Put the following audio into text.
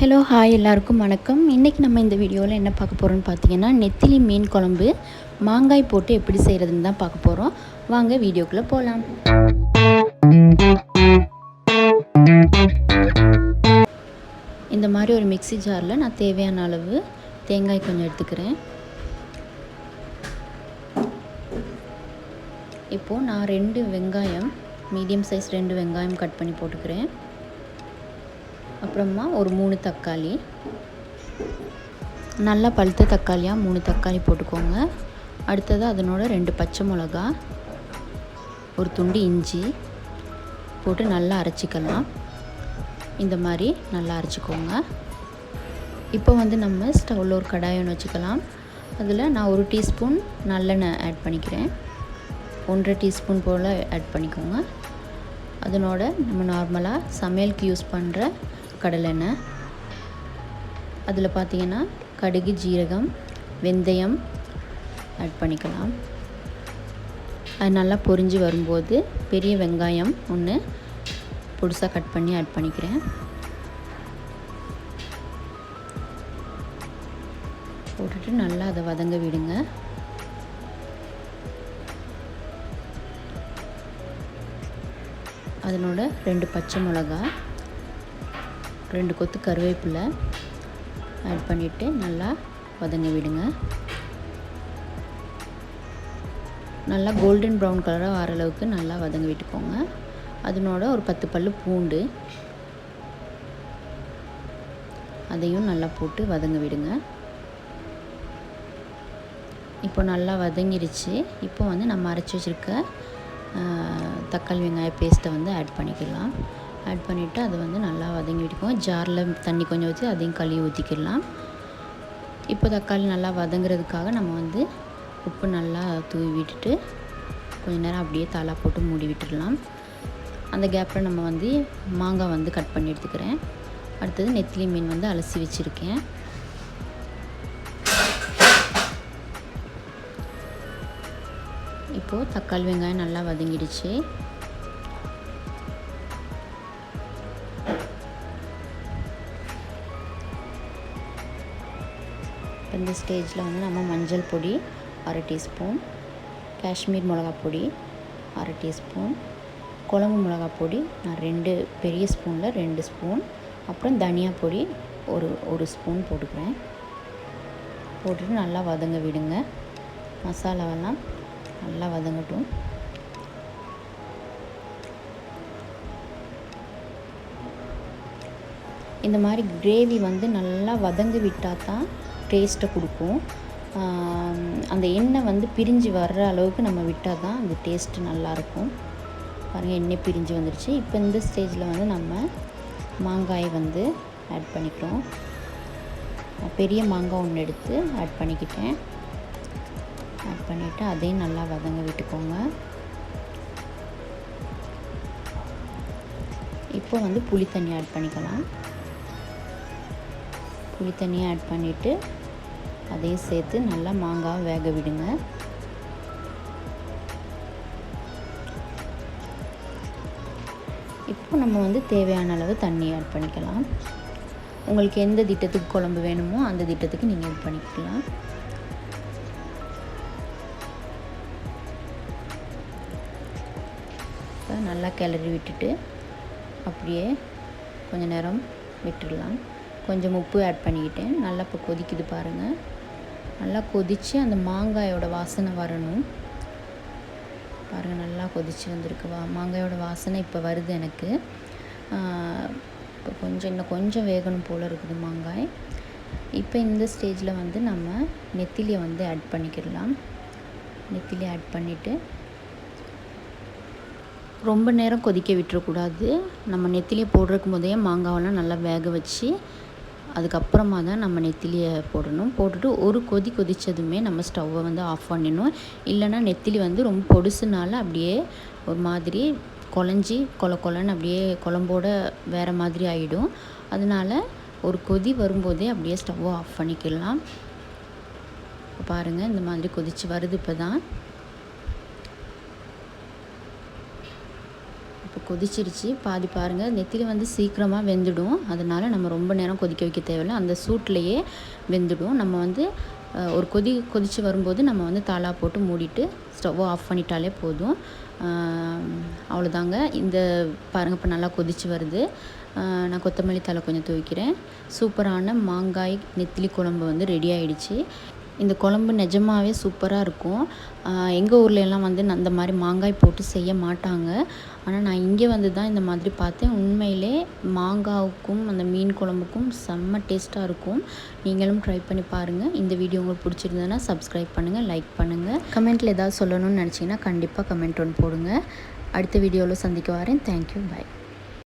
Hello hi எல்லாருக்கும் வணக்கம். இன்றைக்கி நம்ம இந்த வீடியோவில் என்ன பார்க்க போகிறோம்னு பார்த்தீங்கன்னா நெத்திலி மீன் குழம்பு மாங்காய் போட்டு எப்படி செய்கிறதுன்னு தான் பார்க்க போகிறோம் வாங்க வீடியோக்குள்ளே போகலாம் இந்த மாதிரி ஒரு மிக்ஸி ஜாரில் நான் தேவையான அளவு தேங்காய் கொஞ்சம் எடுத்துக்கிறேன். இப்போது நான் ரெண்டு வெங்காயம் மீடியம் சைஸ் ரெண்டு வெங்காயம் கட் பண்ணி போட்டுக்கிறேன். அப்புறமா ஒரு மூணு தக்காளி. நல்லா பழுத்த தக்காளியாக மூணு தக்காளி போட்டுக்கோங்க. அடுத்தது அதனோட ரெண்டு பச்சை மிளகா ஒரு துண்டு இஞ்சி போட்டு நல்லா அரைச்சிக்கலாம். இந்த மாதிரி நல்லா அரைச்சிக்கோங்க. இப்போ வந்து நம்ம ஸ்டவ்வில் ஒரு கடாய் ஒன்று வச்சுக்கலாம். அதில் நான் ஒரு டீஸ்பூன் நல்லெண்ணெய் ஆட் பண்ணிக்கிறேன். ஒன்றரை டீஸ்பூன் போல் ஆட் பண்ணிக்கோங்க. அதனோட நம்ம நார்மலாக சமையலுக்கு யூஸ் பண்ணுற கடலெண்ணெய் அதில் பார்த்தீங்கன்னா கடுகு ஜீரகம் வெந்தயம் ஆட் பண்ணிக்கலாம். அது நல்லா பொரிஞ்சு வரும்போது பெரிய வெங்காயம் ஒன்று பொடிசாக கட் பண்ணி ஆட் பண்ணிக்கிறேன். போட்டுட்டு நல்லா அதை வதங்க விடுங்க. அதனோட ரெண்டு பச்சை மிளகா ரெண்டு கொத்து கருவேப்பிலை ஆட் பண்ணிவிட்டு நல்லா வதங்க விடுங்க. நல்லா கோல்டன் ப்ரௌன் கலராக வர அளவுக்கு நல்லா வதங்க விட்டுக்கோங்க. அதனோட ஒரு பத்து பல் பூண்டு அதையும் நல்லா போட்டு வதங்க விடுங்க. இப்போ நல்லா வதங்கிருச்சு. இப்போ வந்து நம்ம அரைச்சி வச்சுருக்க தக்காளி வெங்காய பேஸ்ட்டை வந்து ஆட் பண்ணிக்கலாம். ஆட் பண்ணிவிட்டு அதை வந்து நல்லா வதங்கி விட்டுக்கோங்க ஜாரில் தண்ணி கொஞ்சம் வச்சு அதையும் கழுவி ஊற்றிக்கிடலாம் இப்போ தக்காளி நல்லா வதங்குறதுக்காக நம்ம வந்து உப்பு நல்லா தூவி விட்டுட்டு கொஞ்ச நேரம் அப்படியே தலா போட்டு மூடி விட்டுடலாம். அந்த கேப்பில் நம்ம வந்து மாங்காய் வந்து கட் பண்ணி எடுத்துக்கிறேன். அடுத்தது நெத்திலி மீன் வந்து அலசி வச்சுருக்கேன். இப்போது தக்காளி வெங்காயம் நல்லா வதங்கிடுச்சு. இந்த ஸ்டேஜில் வந்து நம்ம மஞ்சள் பொடி அரை டீஸ்பூன் காஷ்மீர் மிளகா பொடி அரை டீஸ்பூன் குழம்பு மிளகா பொடி நான் ரெண்டு பெரிய ஸ்பூனில் ரெண்டு ஸ்பூன் அப்புறம் தனியா பொடி ஒரு ஒரு ஸ்பூன் போட்டுக்கிறேன். போட்டுட்டு நல்லா வதங்க விடுங்க. மசாலாவெல்லாம் நல்லா வதங்கட்டும். இந்த மாதிரி கிரேவி வந்து நல்லா வதங்கி விட்டால் தான் டேஸ்ட்டை கொடுக்கும். அந்த எண்ணெய் வந்து பிரிஞ்சு வர்ற அளவுக்கு நம்ம விட்டால் தான் அந்த டேஸ்ட்டு நல்லாயிருக்கும் பாருங்கள் எண்ணெய் பிரிஞ்சு வந்துருச்சு. இப்போ இந்த ஸ்டேஜில் வந்து நம்ம மாங்காயை வந்து ஆட் பண்ணிக்கிறோம். பெரிய மாங்காய் ஒன்று எடுத்து ஆட் பண்ணிக்கிட்டேன். ஆட் பண்ணிவிட்டு அதையும் நல்லா வதங்க விட்டுக்கோங்க. இப்போ வந்து புளி தண்ணி ஆட் பண்ணிக்கலாம். புளி தண்ணியை ஆட் பண்ணிவிட்டு அதையும் சேர்த்து நல்லா மாங்காய் வேக விடுங்க. இப்போ நம்ம வந்து தேவையான அளவு தண்ணி ஆட் பண்ணிக்கலாம். உங்களுக்கு எந்த திட்டத்துக்கு குழம்பு வேணுமோ அந்த திட்டத்துக்கு நீங்கள் ஆட் பண்ணிக்கலாம். இப்போ நல்லா கிளறி விட்டுட்டு அப்படியே கொஞ்ச நேரம் விட்டுடலாம். கொஞ்சம் உப்பு ஆட் பண்ணிக்கிட்டேன். நல்லா இப்போ கொதிக்குது பாருங்கள் நல்லா கொதித்து அந்த மாங்காயோட வாசனை வரணும். பாருங்கள் நல்லா கொதித்து வந்திருக்கு. வா மாங்காயோட வாசனை இப்போ வருது எனக்கு. இப்போ கொஞ்சம் இன்னும் கொஞ்சம் வேகணும் போல் இருக்குது மாங்காய். இப்போ இந்த ஸ்டேஜில் வந்து நம்ம நெத்திலியை வந்து ஆட் பண்ணிக்கிடலாம். நெத்திலி ஆட் பண்ணிவிட்டு ரொம்ப நேரம் கொதிக்க விட்டுறக்கூடாது. நம்ம நெத்திலியை போடுறதுக்கு போதே மாங்காவெல்லாம் நல்லா வேக வச்சு அதுக்கப்புறமா தான் நம்ம நெத்திலியை போடணும். போட்டுட்டு ஒரு கொதி கொதித்ததுமே நம்ம ஸ்டவ்வை வந்து ஆஃப் பண்ணிடணும். இல்லைன்னா நெத்திலி வந்து ரொம்ப பொடுசுனால அப்படியே ஒரு மாதிரி குழஞ்சி கொல கொலன்னு அப்படியே குழம்போட வேறு மாதிரி ஆகிடும் அதனால் ஒரு கொதி வரும்போதே அப்படியே ஸ்டவ்வை ஆஃப் பண்ணிக்கலாம். பாருங்கள் இந்த மாதிரி கொதித்து வருது இப்போ தான் கொதிச்சிருச்சு. பாதி பாருங்கள் நெத்திலி வந்து சீக்கிரமாக வெந்துடும். அதனால் நம்ம ரொம்ப நேரம் கொதிக்க வைக்க தேவையில்லை. அந்த சூட்லேயே வெந்துடும். நம்ம வந்து ஒரு கொதி கொதித்து வரும்போது நம்ம வந்து தாளா போட்டு மூடிட்டு ஸ்டவ்வை ஆஃப் பண்ணிட்டாலே போதும். அவ்வளோதாங்க. இந்த பாருங்கள் இப்போ நல்லா கொதிச்சு வருது. நான் கொத்தமல்லி தலை கொஞ்சம் துவைக்கிறேன். சூப்பரான மாங்காய் நெத்திலி குழம்பு வந்து ரெடி ஆகிடுச்சு இந்த குழம்பு நிஜமாவே சூப்பராக இருக்கும். எங்கள் ஊர்ல எல்லாம் வந்து அந்த மாதிரி மாங்காய் போட்டு செய்ய மாட்டாங்க. ஆனால் நான் இங்கே வந்து தான் இந்த மாதிரி பார்த்தேன். உண்மையிலே மாங்காவுக்கும் அந்த மீன் குழம்புக்கும் செம்ம டேஸ்ட்டாக இருக்கும். நீங்களும் ட்ரை பண்ணி பாருங்கள் இந்த வீடியோ உங்களுக்கு பிடிச்சிருந்ததுன்னா சப்ஸ்கிரைப் பண்ணுங்கள் லைக் பண்ணுங்கள் கமெண்ட்டில் ஏதாவது சொல்லணும்னு நினச்சிங்கன்னா கண்டிப்பாக கமெண்ட் ஒன்று போடுங்க. அடுத்த வீடியோவில் சந்திக்க வரேன். Thank you bye